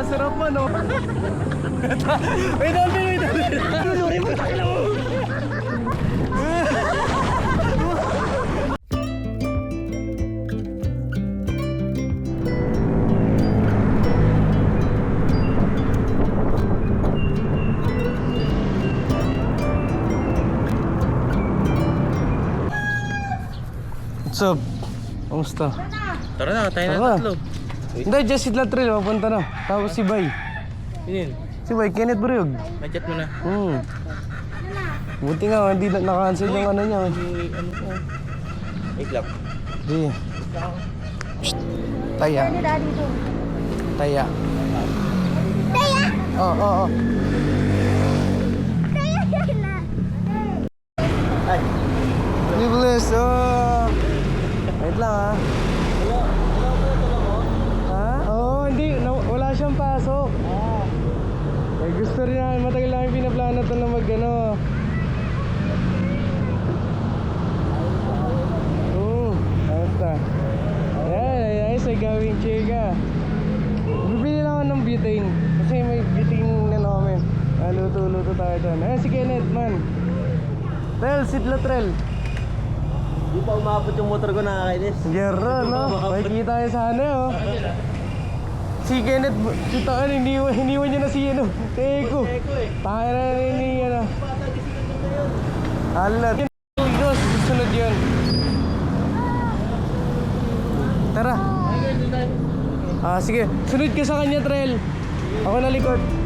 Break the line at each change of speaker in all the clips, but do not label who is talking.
Napakasarap man, no? wait, Alvin, wait, Alvin. Nunurin mo, takila mo. What's up? Kamusta?
Tara na, tayo na
Tara.
tatlo.
Hindi, just sila trail, papunta na. Tapos si Bay.
Yun,
Si Bay, Kenneth Buriog.
may-chat mo na.
Hmm. Buti nga, hindi na naka-cancel yung ano niya.
Eh, ano ko? Wait lang.
Di. Psst. Taya. Taya.
Taya!
Oo, oo, oo.
Taya na!
Nicholas, oh. Wait lang ha. Ha? Oo, oh, hindi. Na, wala pasok. Eh, gusto rin namin. Matagal namin pinaplano to na mag ano. Oo. Basta. Ayan, ayan. Sa gawing chika. Bibili lang ako ng butane. Kasi may butane na namin. Ah, luto-luto tayo doon. Ayan, si Kenneth man. Trel, sitla trel.
Di pa umabot yung motor ko nakakainis.
Gera, no? Makikita tayo sa ano, oh. Si Kenneth, si Taan, iniwan, iniwan niya na si, ano, si Eko. Tayo na rin ni, ano. Alat. Dos, susunod yun. Tara. Ah, sige. Sunod ka sa kanya, Trel. Ako na likod.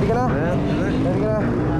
Ano? Ready ka na? Ready ka na?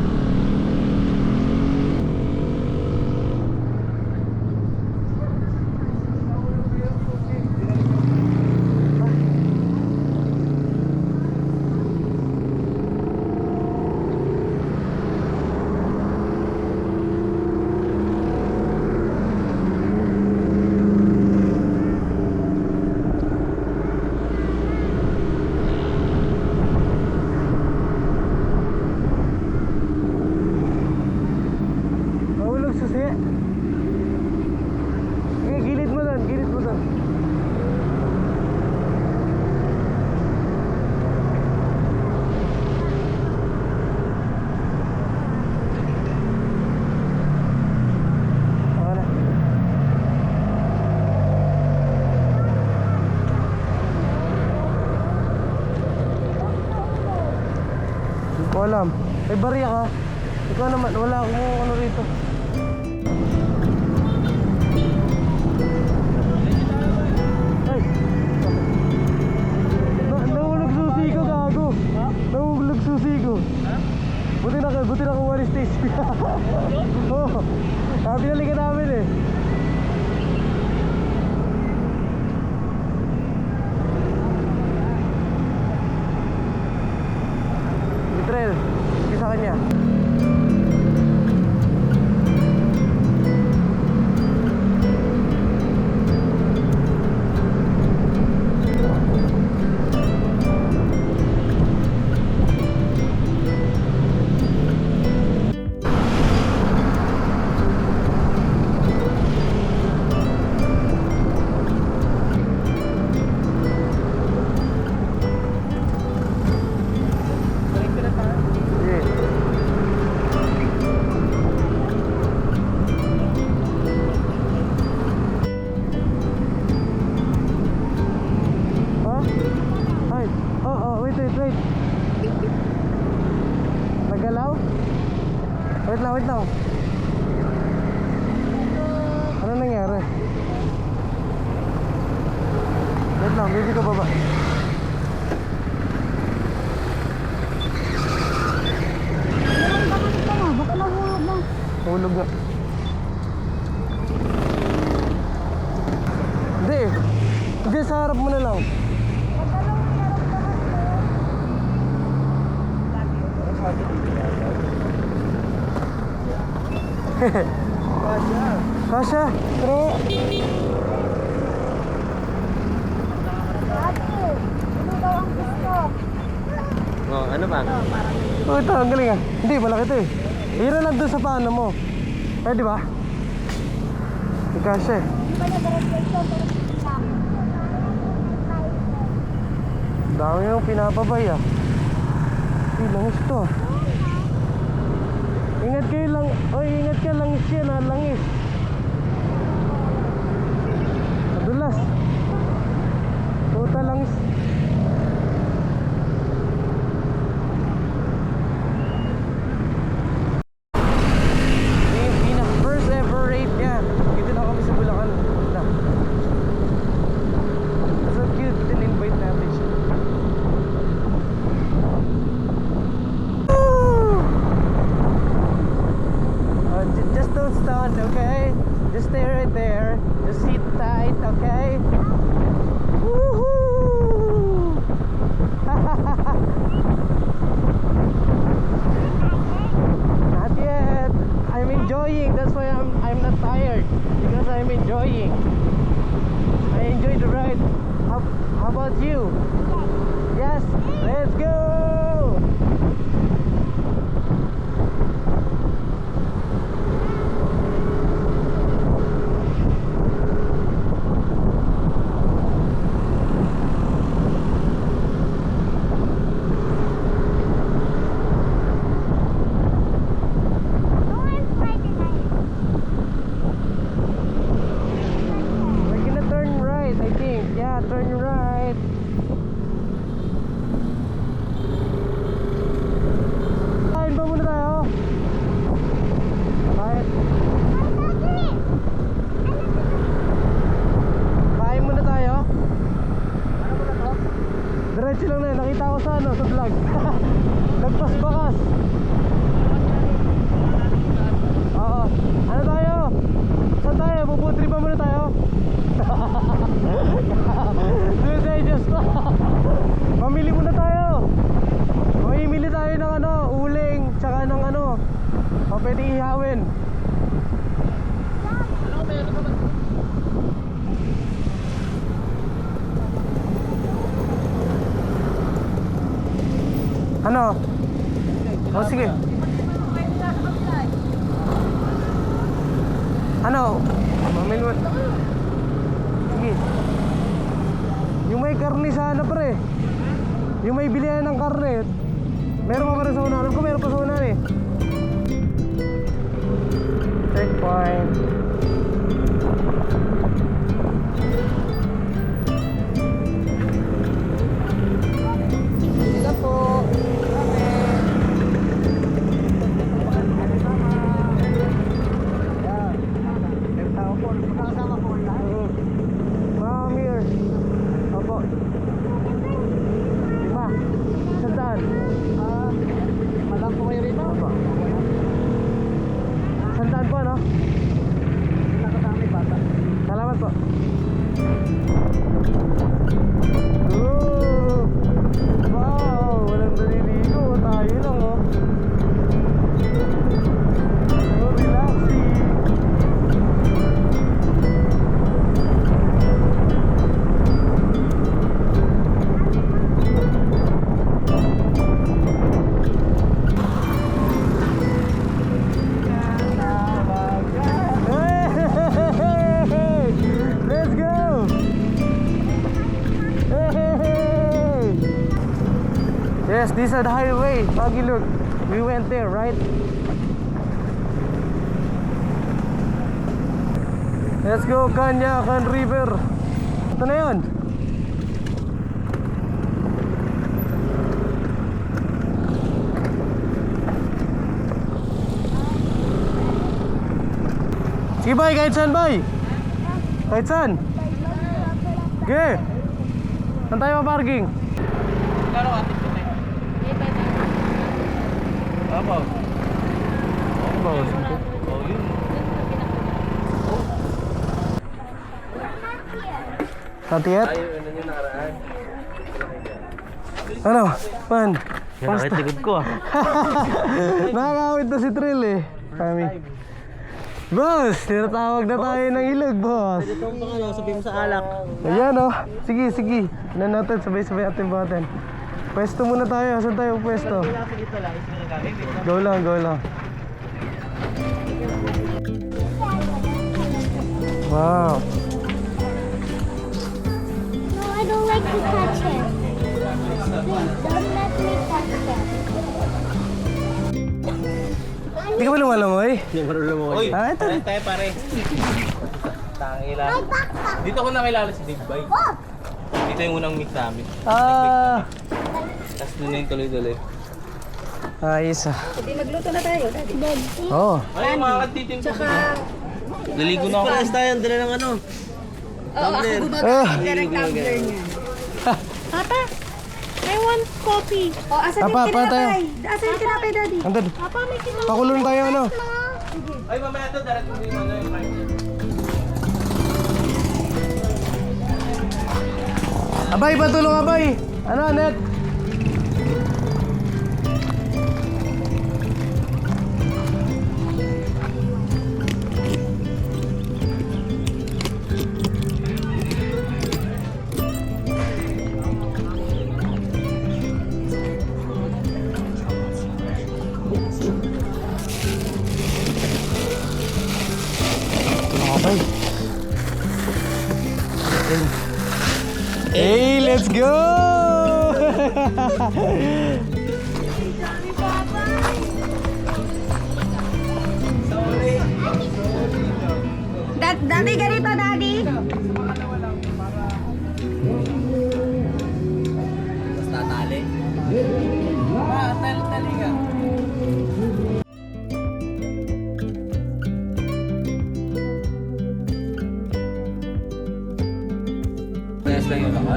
ko alam. May barya ka. Ikaw naman, wala akong Hindi. Hindi, sa harap mo na lang. Kasha, pero
Ate, ano daw ang gusto?
Oh, ano ba?
Oh, ito, ang galing ah. Hindi, malaki ito eh. Hira lang doon sa paano mo. Pwede eh.
Ba hindi lang.
Dami yung pinapabay ah. Hindi, langis to ah. Ingat kayo lang. Oy, ingat ka. Langis yan ah. Langis. Madulas. Total langis. Yung Ano? O sige. Ano? Mamili mo. Sige. Yung may karne sana pre. Yung may bilihan ng karne. Meron pa rin sa unahan. Alam ko meron pa sa unahan eh. Checkpoint. Yes, this is the highway. Baguio look. We went there, right? Let's go, Kanyakan River. Ito na yun. Sige boy, kahit saan boy? Kahit saan? Sige. Saan tayo ma-parking?
Apa?
Davao.
Oh,
bawasan
ko. Oh, yun. Tatiyat?
Ano? Man?
Nakakit likod ko ah.
Nakakawit na si Trill eh. Kami. Boss, tinatawag na tayo ng ilog, boss.
Pwede itong ano, sabihin mo sa alak.
Ayan oh. Sige, sige. Tignan natin, sabay-sabay atin buhatin. Pwesto muna tayo. Saan tayo pwesto? Go lang, go lang. Wow.
No, I don't like to touch it. Please, don't let me touch it.
Hindi ka ba lumalangoy?
Hindi mo mo.
Uy,
Ah, ito.
tayo tayo pare. Tangila. Dito ko nakilala si Big Bay.
Oh!
Dito yung unang meet namin.
Ah,
Tapos na yung tuloy-tuloy.
ayos ah.
Hindi, magluto na tayo, Daddy. Daddy.
Oh.
Ay, makakad dito yung
Tsaka,
Naligo na ako.
Pares tayo, dala ng ano. Tumbler.
Ah,
direct tumbler niya. Papa, I want coffee. Oh, asan
Papa,
yung
tayo.
tinapay? Asan yung tinapay, Daddy?
andun.
Papa, may tinapay.
Pakulong tayo ano.
Sige.
Ay, mamaya to, darating din yung ano yung mic.
Abay, patulong abay. Ano, Anet?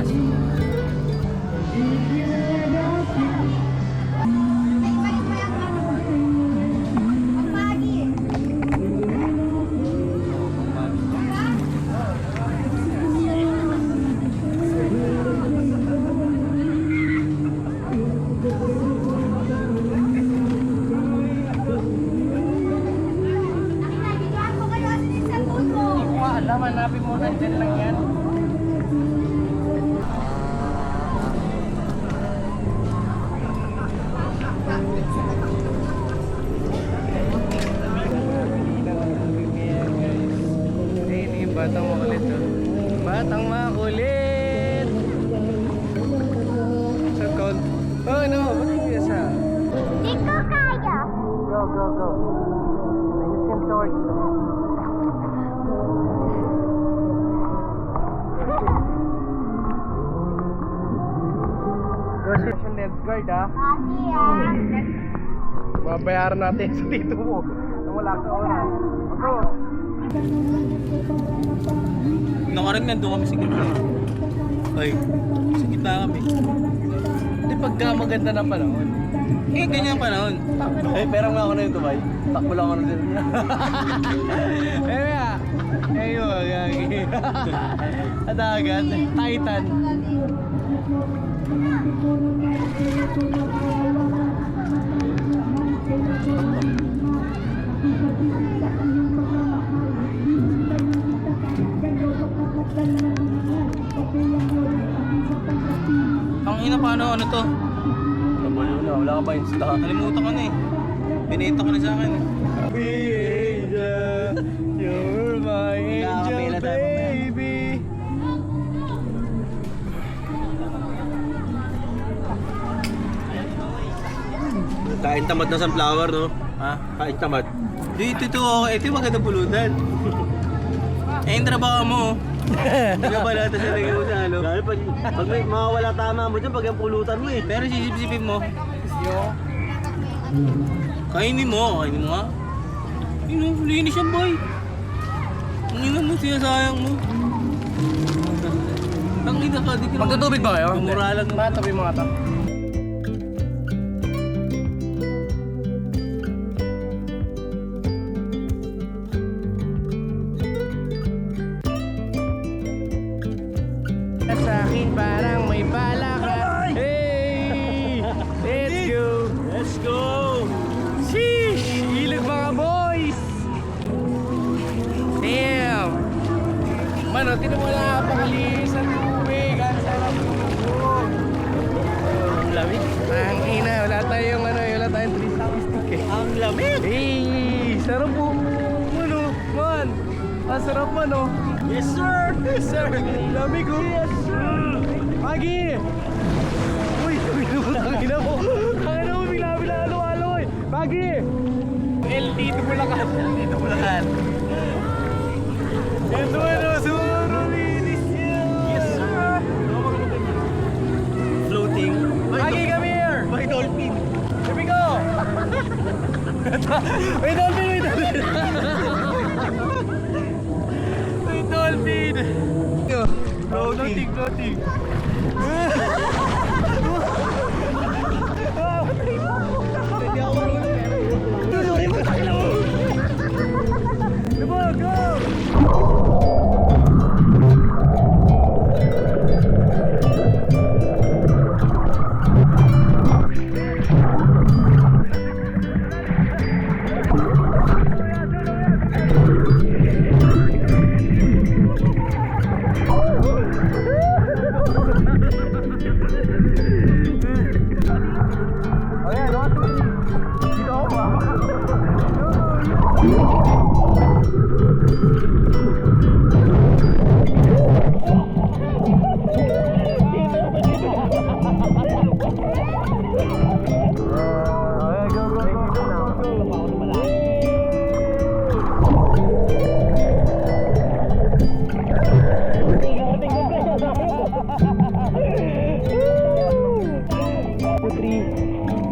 Lang
Babayaran natin sa tito mo. Wala ka oras. Bro,
Nakarang nandun kami sa gitna. Ay, sa gitna kami.
di pagka maganda ng panahon.
Eh, ganyan panahon.
Ay, pera mo ako na yung Dubai. Takbo lang ako na dyan.
Eh. Eh, yun, gagi. Adagat. Titan.
Paano ano to?
Nabalo na, wala ka pa insta.
Nalimutan ko na eh. Pinita ko na sa akin.
Angel, you're my angel, baby.
Kain tamad na sunflower, no?
Ha?
Kain tamad.
Dito ito. Ito yung maganda pulutan. eh, yung trabaho mo. Hindi ka pala ito sa lagay mo sa ano.
Lalo pag, pag may mawawala tama mo dyan, pag yung pulutan mo eh.
Pero sisip-sipin mo. Kainin mo. Kainin mo nga. Ino, linis yan boy. Ang ina mo, sinasayang mo. Ang ina ka, di ka
Magtutubig ba kayo?
Mura lang.
Ba, tabi mga to. Ang sarap man oh!
Yes sir! Yes sir!
Lamig oh! Yes sir! Pagi! Uy! Uy! Ang ina mo! Ang ina mo! Bigla-bigla alo-alo eh! Mo lang
Dito mo lakan.
Ito ano, siguro linis yan.
Yes sir! Floating.
Lagi kami here.
By dolphin.
Here we go. Wait, dolphin, wait, dolphin. Wait, dolphin. Floating, floating.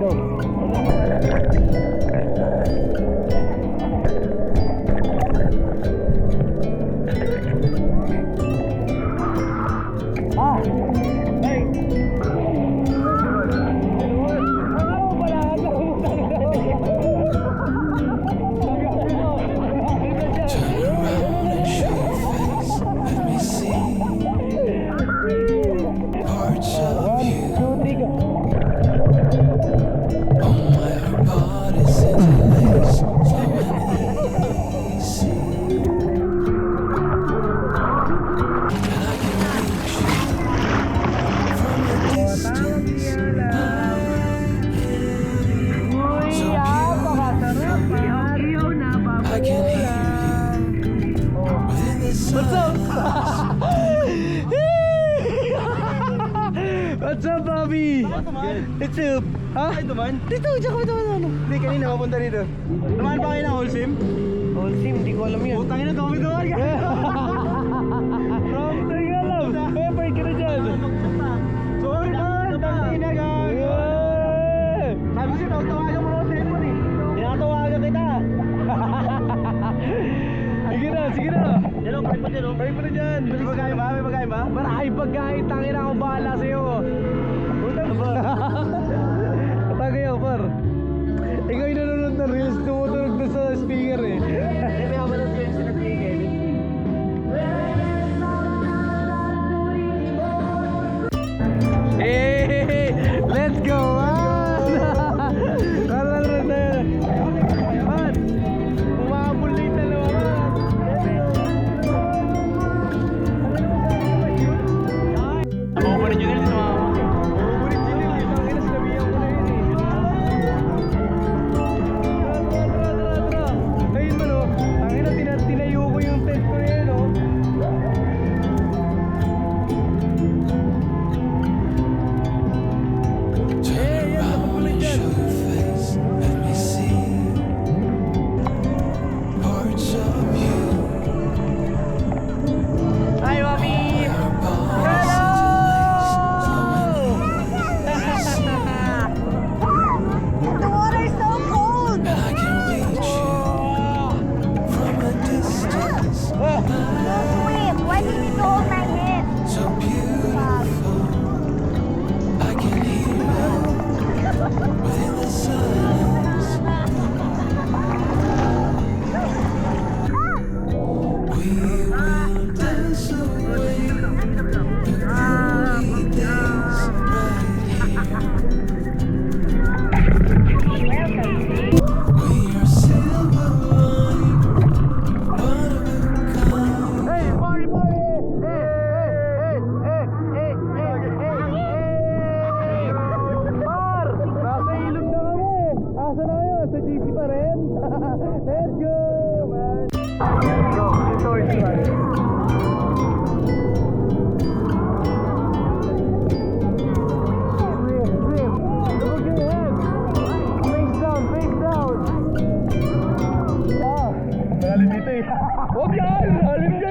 Doble. Up? Ha?
Ay, duman?
Dito, tsaka ito, ano?
Hindi, kanina mapunta dito. Dumaan pa kayo ng whole sim?
All team, hindi ko alam yun.
Putang ina, dumi dumaan ka.
From hindi ko alam. Pepper ka na dyan.
Sorry man, dami na guys.
Yeah!
Sabi siya, tawagan mo sa cellphone eh. Tinatawagan kita.
Sige na, sige na.
Hello, pray mo dyan, oh.
Pray pa dyan.
May pagkain ba? May pagkain ba?
Marami pagkain, tangin ako bahala sa'yo. Puta ba? Tagay ako, par. Ikaw yung nanonood ng reels, tumutunog na sa speaker eh. Huwag yan!